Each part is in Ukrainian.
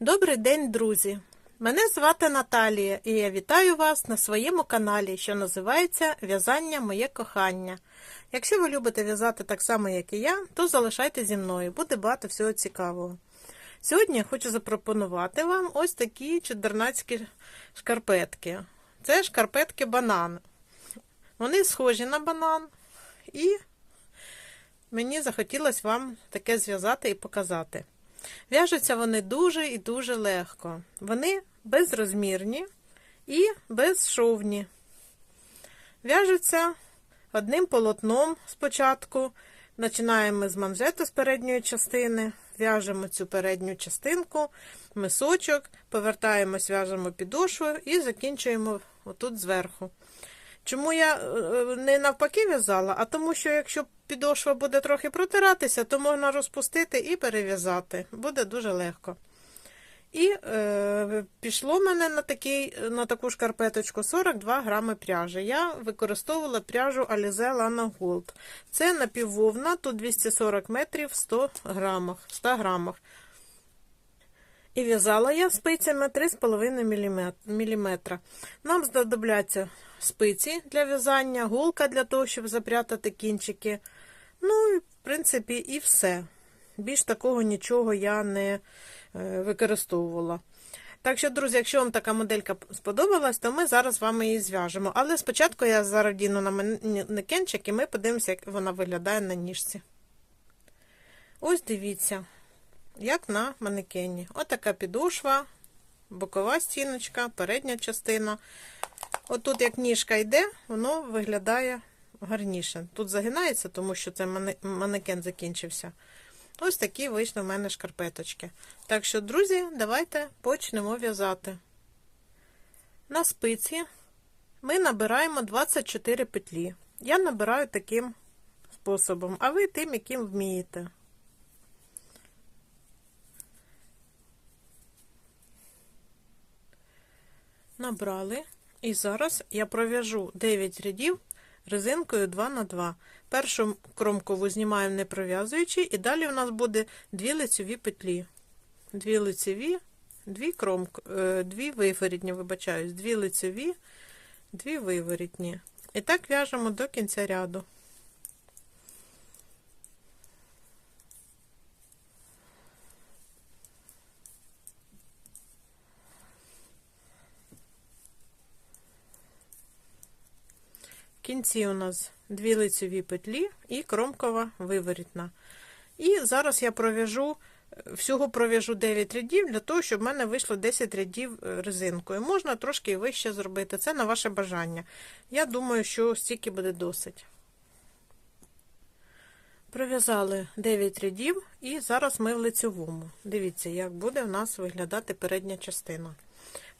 Добрий день, друзі! Мене звати Наталія, і я вітаю вас на своєму каналі, що називається В'язання Моє кохання. Якщо ви любите в'язати так само, як і я, то залишайте зі мною, буде багато всього цікавого. Сьогодні я хочу запропонувати вам ось такі чудернацькі шкарпетки. Це шкарпетки банан. Вони схожі на банан, і мені захотілося вам таке зв'язати і показати. В'яжуться вони дуже і дуже легко. Вони безрозмірні і безшовні. В'яжуться одним полотном спочатку. Починаємо з манжету з передньої частини, в'яжемо цю передню частинку, мисочок, повертаємось, в'яжемо підошву і закінчуємо отут зверху. Чому я е, не навпаки в'язала, а тому, що якщо підошва буде трохи протиратися, то можна розпустити і перев'язати. Буде дуже легко. І е, пішло мене на такий, на таку шкарпеточку 42 грами пряжі. Я використовувала пряжу Alize Lana Gold. Це напіввовна, тут 240 метрів в 100 грамах. 100 грамах. І в'язала я спицями 3,5 мм. Нам знадобляться спиці для в'язання, голка для того, щоб запрятати кінчики. Ну, в принципі, і все. Більш такого нічого я не використовувала. Так що, друзі, якщо вам така моделька сподобалась, то ми зараз з вами її зв'яжемо. Але спочатку я зараз на манекенчик і ми подивимося, як вона виглядає на ніжці. Ось дивіться, як на манекені. Отака підошва, бокова стіночка, передня частина. Отут, як ніжка йде, воно виглядає гарніше. Тут загинається, тому що це манекен закінчився. Ось такі вийшли в мене шкарпеточки. Так що, друзі, давайте почнемо в'язати. На спиці ми набираємо 24 петлі. Я набираю таким способом, а ви тим, яким вмієте. Набрали. І зараз я пров'яжу 9 рядів резинкою 2 на 2 Першу кромкову знімаємо не пров'язуючи, і далі у нас буде дві лицеві петлі. Дві лицеві, дві кромк, е, дві виворітні, вибачаюсь, дві лицеві, дві виворітні. І так в'яжемо до кінця ряду. Кінці у нас дві лицеві петлі і кромкова виворітна. І зараз я пров'яжу, всього пров'яжу 9 рядів, для того, щоб в мене вийшло 10 рядів е, резинкою. Можна трошки вище зробити, це на ваше бажання. Я думаю, що стільки буде досить. Пров'язали 9 рядів, і зараз ми в лицевому. Дивіться, як буде в нас виглядати передня частина.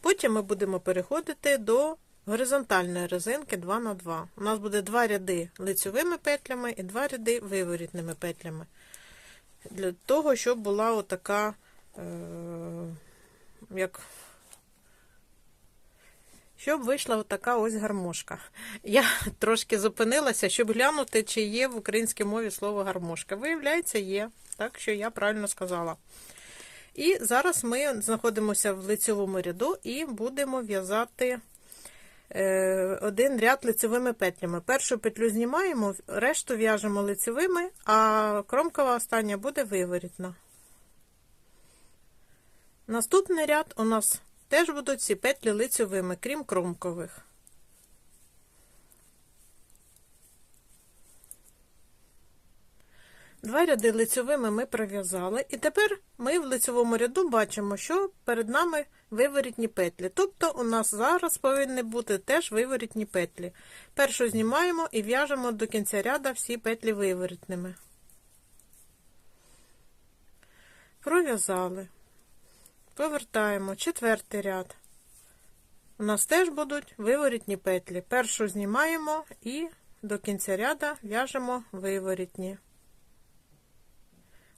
Потім ми будемо переходити до горизонтальної резинки 2 на 2 У нас буде два ряди лицьовими петлями і два ряди виворітними петлями. Для того, щоб була отака, е, як щоб вийшла отака ось гармошка. Я трошки зупинилася, щоб глянути, чи є в українській мові слово гармошка. Виявляється, є, так що я правильно сказала. І зараз ми знаходимося в лицьовому ряду і будемо в'язати один ряд лицевими петлями. Першу петлю знімаємо, решту в'яжемо лицевими, а кромкова остання буде виворітна. Наступний ряд у нас теж будуть ці петлі лицевими, крім кромкових. Два ряди лицьовими ми пров'язали, і тепер ми в лицьовому ряду бачимо, що перед нами виворітні петлі. Тобто у нас зараз повинні бути теж виворітні петлі. Першу знімаємо і в'яжемо до кінця ряда всі петлі виворітними. Пров'язали, повертаємо четвертий ряд. У нас теж будуть виворітні петлі. Першу знімаємо і до кінця ряда в'яжемо виворітні.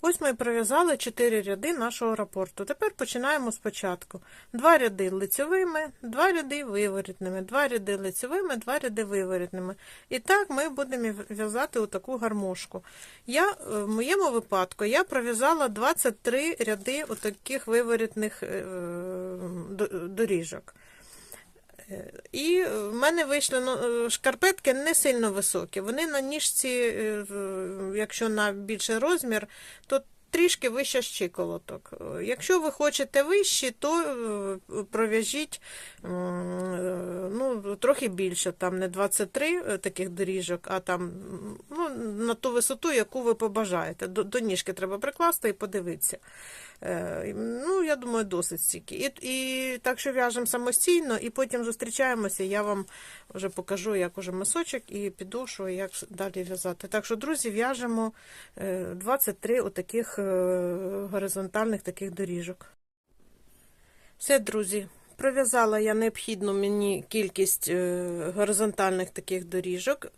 Ось ми пров'язали 4 ряди нашого рапорту. Тепер починаємо спочатку. Два ряди лицьовими, два ряди виворітними, два ряди лицьовими, два ряди виворітними. І так ми будемо в'язати таку гармошку. Я, в моєму випадку я пров'язала 23 ряди отаких виворітних е, доріжок. І в мене вийшли ну, шкарпетки не сильно високі. Вони на ніжці, е, якщо на більший розмір, то трішки вище щиколоток. Якщо ви хочете вищі, то е, пров'яжіть ну, трохи більше, там не 23 е, таких доріжок, а там ну, на ту висоту, яку ви побажаєте. До, до ніжки треба прикласти і подивитися. Е, ну, я думаю, досить стільки. І, і так що в'яжемо самостійно, і потім зустрічаємося, я вам вже покажу, як уже мисочок і підошву, як далі в'язати. Так що, друзі, в'яжемо 23 отаких горизонтальних таких доріжок. Все, друзі, пров'язала я необхідну мені кількість е, горизонтальних таких доріжок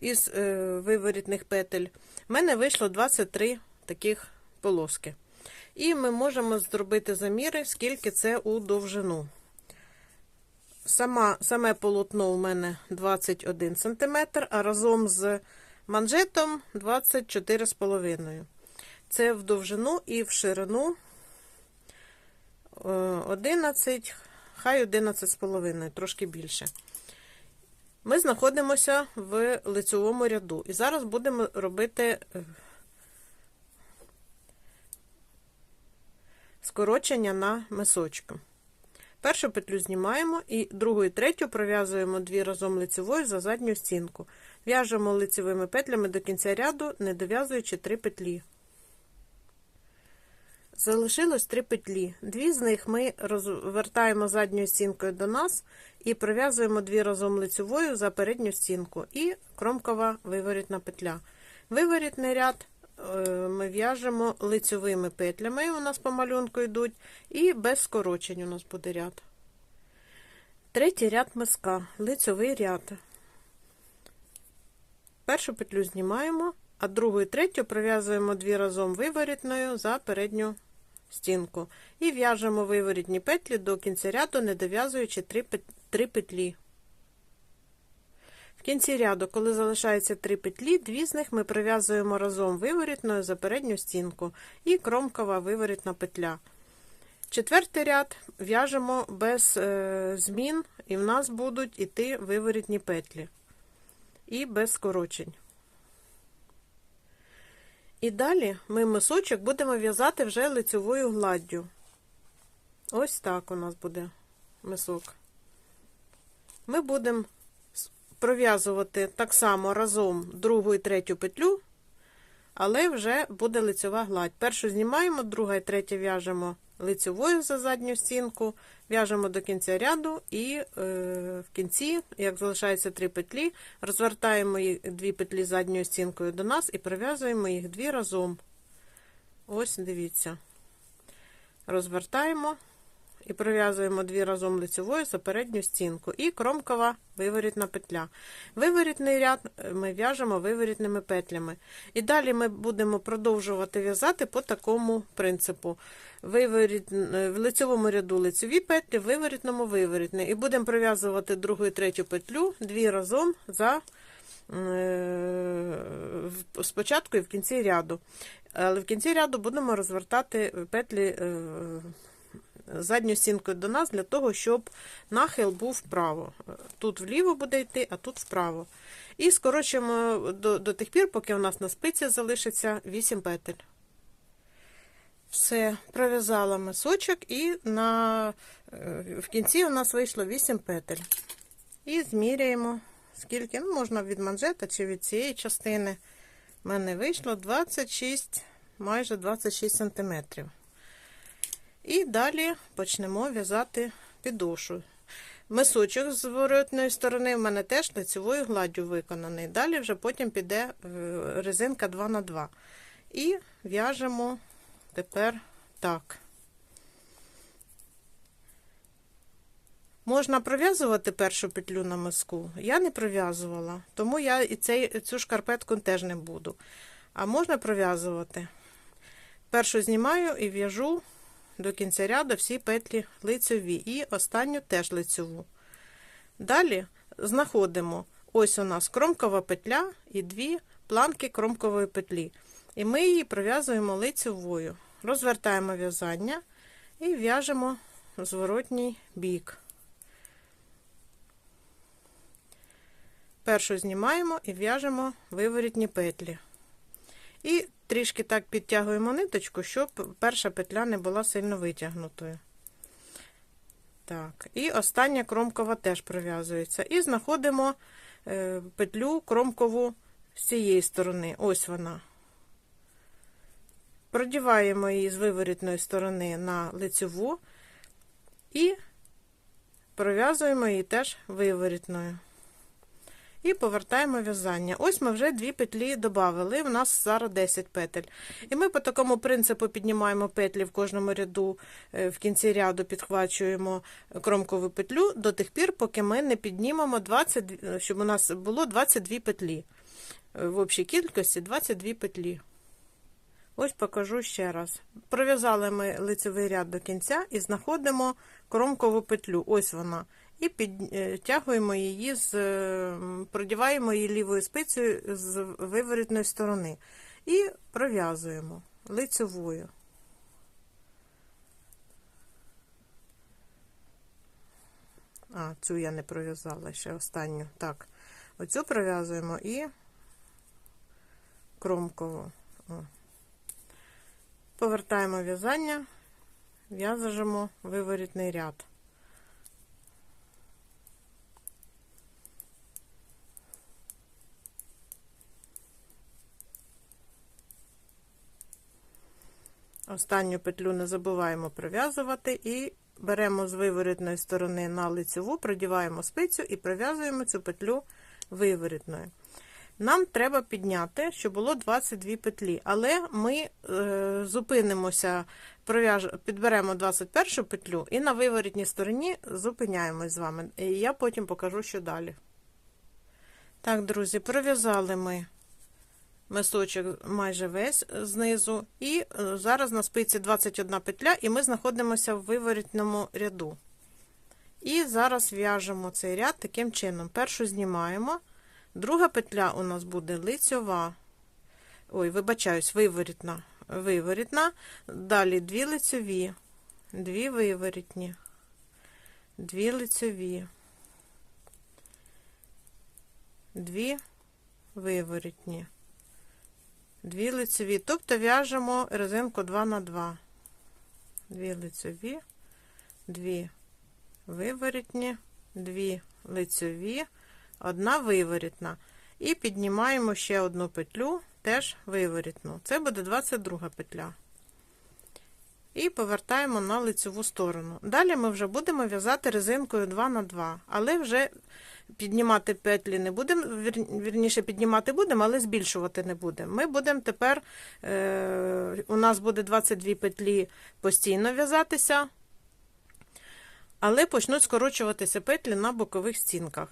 із е, виворітних петель. У мене вийшло 23 таких полоски. І ми можемо зробити заміри, скільки це у довжину. Сама, Саме полотно у мене 21 см, а разом з манжетом 24,5 Це в довжину і в ширину 11, хай 11,5, трошки більше. Ми знаходимося в лицевому ряду. І зараз будемо робити скорочення на мисочку. Першу петлю знімаємо і другу і третю пров'язуємо дві разом лицевою за задню стінку. В'яжемо лицевими петлями до кінця ряду, не дов'язуючи три петлі. Залишилось три петлі. Дві з них ми розвертаємо задньою стінкою до нас і пров'язуємо дві разом лицевою за передню стінку і кромкова виворітна петля. Виворітний ряд ми в'яжемо лицевими петлями, у нас по малюнку йдуть, і без скорочень у нас буде ряд. Третій ряд миска, лицевий ряд. Першу петлю знімаємо, а другу і третю пров'язуємо дві разом виворітною за передню стінку. І в'яжемо виворітні петлі до кінця ряду, не дов'язуючи 3 петлі. Кінці ряду, коли залишається 3 петлі, дві з них ми пров'язуємо разом виворітною за передню стінку і кромкова виворітна петля. Четвертий ряд в'яжемо без е, змін, і в нас будуть іти виворітні петлі. І без скорочень. І далі ми мисочок будемо в'язати вже лицевою гладдю. Ось так у нас буде мисок. Ми будемо пров'язувати так само разом другу і третю петлю, але вже буде лицева гладь. Першу знімаємо, друга і третя в'яжемо лицевою за задню стінку, в'яжемо до кінця ряду і е, в кінці, як залишається три петлі, розвертаємо дві петлі задньою стінкою до нас і пров'язуємо їх дві разом. Ось, дивіться, розвертаємо і пров'язуємо дві разом лицевою за передню стінку, і кромкова виворітна петля. Виворітний ряд ми в'яжемо виворітними петлями. І далі ми будемо продовжувати в'язати по такому принципу. Виворіт, в лицевому ряду лицеві петлі, в виворітному виворітні. І будемо пров'язувати другу і третю петлю дві разом за е, спочатку і в кінці ряду. Але в кінці ряду будемо розвертати петлі задньою стінкою до нас, для того, щоб нахил був вправо. Тут вліво буде йти, а тут вправо. І скорочуємо до, до тих пір, поки у нас на спиці залишиться 8 петель. Все, пров'язала мисочок, і на, е, в кінці у нас вийшло 8 петель. І зміряємо, скільки, ну, можна від манжета чи від цієї частини. У мене вийшло 26, майже 26 сантиметрів. І далі почнемо в'язати підошу. Мисочок з воротної сторони в мене теж лицевою гладдю виконаний. Далі вже потім піде е, резинка 2х2. І в'яжемо тепер так. Можна пров'язувати першу петлю на миску. Я не пров'язувала, тому я і цей, цю шкарпетку теж не буду. А можна пров'язувати. Першу знімаю і в'яжу до кінця ряду всі петлі лицеві і останню теж лицеву. Далі знаходимо ось у нас кромкова петля і дві планки кромкової петлі. І ми її пров'язуємо лицевою. Розвертаємо в'язання і в'яжемо зворотній бік. Першу знімаємо і в'яжемо виворітні петлі. І трішки так підтягуємо ниточку, щоб перша петля не була сильно витягнутою. Так, і остання кромкова теж пров'язується. І знаходимо е, петлю кромкову з цієї сторони. Ось вона. Продіваємо її з виворітної сторони на лицеву і пров'язуємо її теж виворітною. І повертаємо в'язання. Ось ми вже дві петлі додали, у нас зараз 10 петель. І ми по такому принципу піднімаємо петлі в кожному ряду, е, в кінці ряду підхвачуємо кромкову петлю до тих пір, поки ми не піднімемо 20, щоб у нас було 22 петлі. Е, В общій кількості 22 петлі. Ось покажу ще раз. Пров'язали ми лицевий ряд до кінця і знаходимо кромкову петлю. Ось вона. І підтягуємо її, з, продіваємо її лівою спицею з виворітної сторони. І пров'язуємо лицевою. А, цю я не пров'язала ще останню. Так, оцю пров'язуємо і кромкову. О. Повертаємо в'язання, в'язажимо виворітний ряд. Останню петлю не забуваємо пров'язувати і беремо з виворітної сторони на лицеву, продіваємо спицю і пров'язуємо цю петлю виворітною. Нам треба підняти, щоб було 22 петлі, але ми е, зупинимося, підберемо 21 петлю і на виворітній стороні зупиняємось з вами. І я потім покажу, що далі. Так, друзі, пров'язали ми мисочок майже весь знизу, і е, зараз на спиці 21 петля, і ми знаходимося в виворітному ряду. І зараз в'яжемо цей ряд таким чином: першу знімаємо. Друга петля у нас буде лицьова. Ой, вибачаюсь, виворітна. Виворітна. Далі дві лицьові, дві виворітні, дві лицьові, дві виворітні, дві лицьові. Тобто в'яжемо резинку 2 на 2. Дві лицьові, дві виворітні, дві лицьові одна виворітна. І піднімаємо ще одну петлю, теж виворітну. Це буде 22 петля. І повертаємо на лицеву сторону. Далі ми вже будемо в'язати резинкою 2 на 2 але вже піднімати петлі не будемо, вірніше, піднімати будемо, але збільшувати не будемо. Ми будемо тепер, е, у нас буде 22 петлі постійно в'язатися, але почнуть скорочуватися петлі на бокових стінках.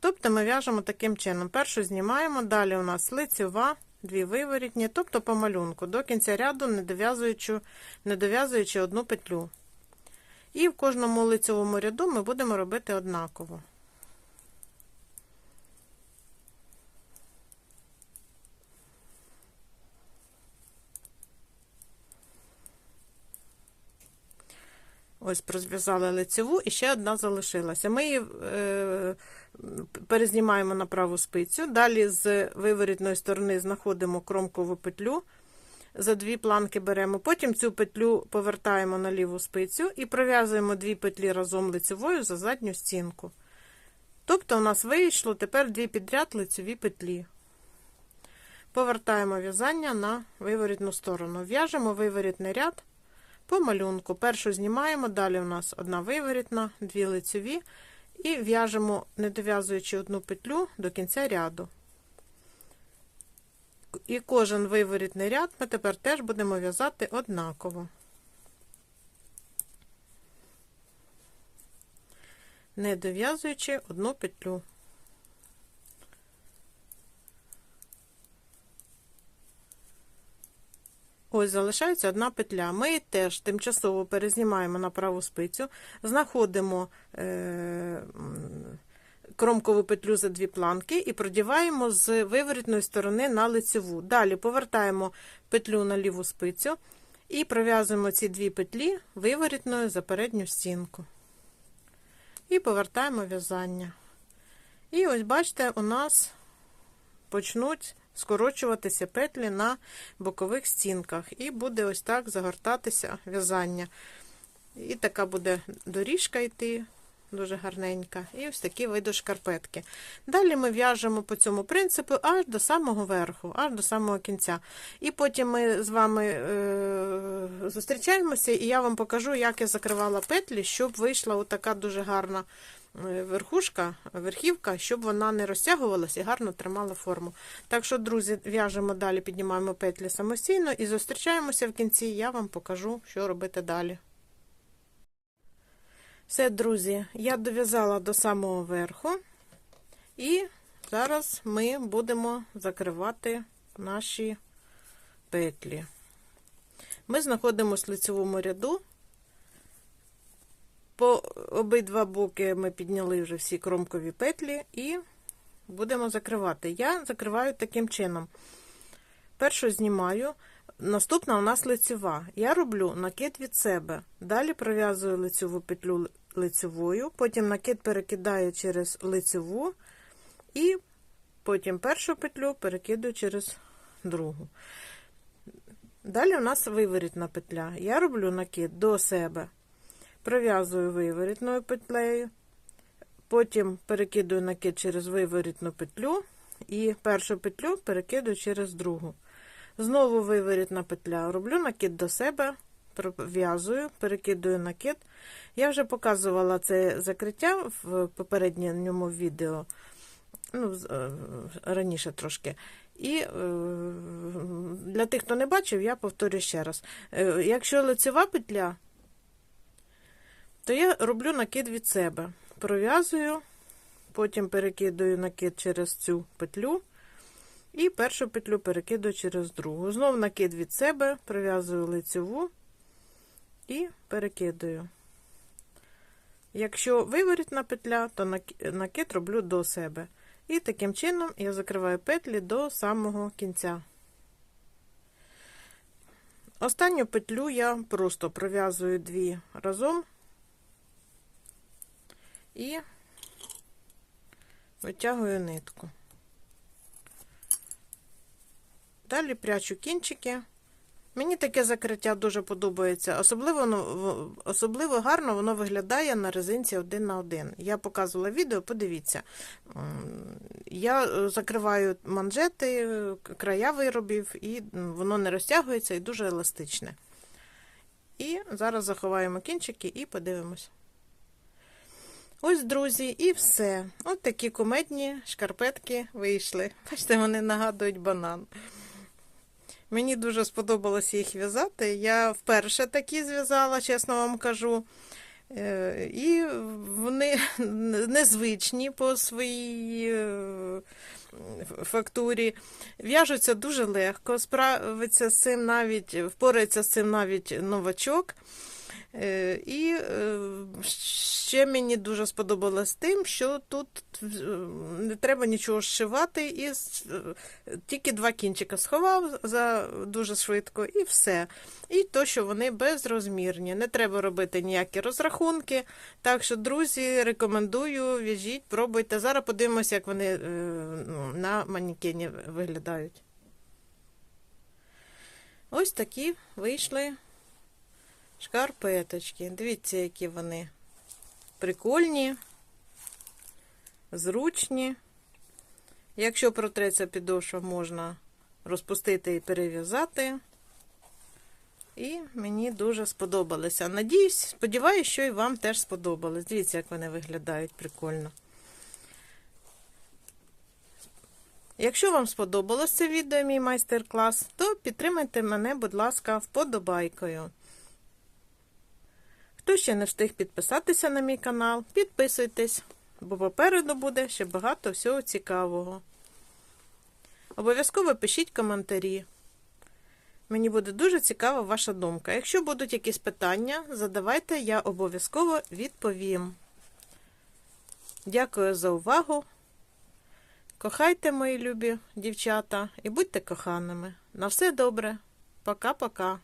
Тобто ми в'яжемо таким чином. Першу знімаємо, далі у нас лицева, дві виворітні, тобто по малюнку, до кінця ряду, не дов'язуючи не дов'язуючи одну петлю. І в кожному лицевому ряду ми будемо робити однаково. Ось розв'язали лицеву і ще одна залишилася. Ми її е, перезнімаємо на праву спицю. Далі з виворітної сторони знаходимо кромкову петлю, за дві планки беремо. Потім цю петлю повертаємо на ліву спицю і пров'язуємо дві петлі разом лицевою за задню стінку. Тобто, у нас вийшло тепер дві підряд лицеві петлі. Повертаємо в'язання на виворітну сторону. В'яжемо виворітний ряд по малюнку. Першу знімаємо, далі у нас одна виворітна, дві лицеві, і в'яжемо, не дов'язуючи одну петлю до кінця ряду. І кожен виворітний ряд ми тепер теж будемо в'язати однаково. Не дов'язуючи одну петлю. Ось залишається одна петля. Ми теж тимчасово перезнімаємо на праву спицю, знаходимо е, кромкову петлю за дві планки і продіваємо з виворітної сторони на лицеву. Далі повертаємо петлю на ліву спицю і пров'язуємо ці дві петлі виворітною за передню стінку. І повертаємо в'язання. І ось бачите, у нас почнуть скорочуватися петлі на бокових стінках, і буде ось так загортатися в'язання. І така буде доріжка йти, дуже гарненька. І ось такі види шкарпетки. Далі ми в'яжемо по цьому принципу аж до самого верху, аж до самого кінця. І потім ми з вами е- зустрічаємося, і я вам покажу, як я закривала петлі, щоб вийшла отака дуже гарна верхушка, верхівка, щоб вона не розтягувалася і гарно тримала форму. Так що, друзі, в'яжемо далі, піднімаємо петлі самостійно і зустрічаємося в кінці. Я вам покажу, що робити далі. Все, друзі, я дов'язала до самого верху, і зараз ми будемо закривати наші петлі. Ми знаходимося в лицевому ряду. По обидва боки ми підняли вже всі кромкові петлі і будемо закривати. Я закриваю таким чином. Першу знімаю, наступна у нас лицева. Я роблю накид від себе. Далі пров'язую лицеву петлю лицевою, потім накид перекидаю через лицеву, і потім першу петлю перекидаю через другу. Далі у нас виворітна петля. Я роблю накид до себе, пров'язую виворітною петлею, потім перекидую накид через виворітну петлю і першу петлю перекидую через другу. Знову виворітна петля. Роблю накид до себе, пров'язую, перекидую накид. Я вже показувала це закриття в попередньому відео, ну, раніше трошки. І е, для тих, хто не бачив, я повторю ще раз. Е, якщо лицева петля, то я роблю накид від себе. Пров'язую, потім перекидую накид через цю петлю. І першу петлю перекидую через другу. Знов накид від себе, прив'язую лицеву і перекидую. Якщо виворітна петля, то накид роблю до себе. І таким чином я закриваю петлі до самого кінця. Останню петлю я просто пров'язую дві разом і витягую нитку. Далі прячу кінчики. Мені таке закриття дуже подобається. Особливо воно, особливо гарно воно виглядає на резинці один на один. Я показувала відео, подивіться. Я е, закриваю манжети, края виробів, і воно не розтягується і дуже еластичне. І зараз заховаємо кінчики і подивимось. Ось, друзі, і все. Ось такі кумедні шкарпетки вийшли. Бачите, вони нагадують банан. Мені дуже сподобалося їх в'язати. Я вперше такі зв'язала, чесно вам кажу. Е, і вони незвичні по своїй е, фактурі. В'яжуться дуже легко, справиться з цим навіть, впорається з цим навіть новачок. Е, і ще мені дуже сподобалось тим, що тут не треба нічого зшивати, і тільки два кінчика сховав за дуже швидко, і все. І то, що вони безрозмірні. Не треба робити ніякі розрахунки. Так що, друзі, рекомендую, в'яжіть, пробуйте. Зараз подивимося, як вони ну, на манікені виглядають. Ось такі вийшли шкарпеточки. Дивіться, які вони прикольні, зручні. Якщо протреться підошва, можна розпустити і перев'язати. І мені дуже сподобалося. Надіюсь, сподіваюся, що і вам теж сподобалось. Дивіться, як вони виглядають прикольно. Якщо вам сподобалось це відео, мій майстер-клас, то підтримайте мене, будь ласка, вподобайкою. Хто ще не встиг підписатися на мій канал, підписуйтесь, бо попереду буде ще багато всього цікавого. Обов'язково пишіть коментарі. Мені буде дуже цікава ваша думка. Якщо будуть якісь питання, задавайте, я обов'язково відповім. Дякую за увагу. Кохайте, мої любі дівчата, і будьте коханими. На все добре. Пока-пока.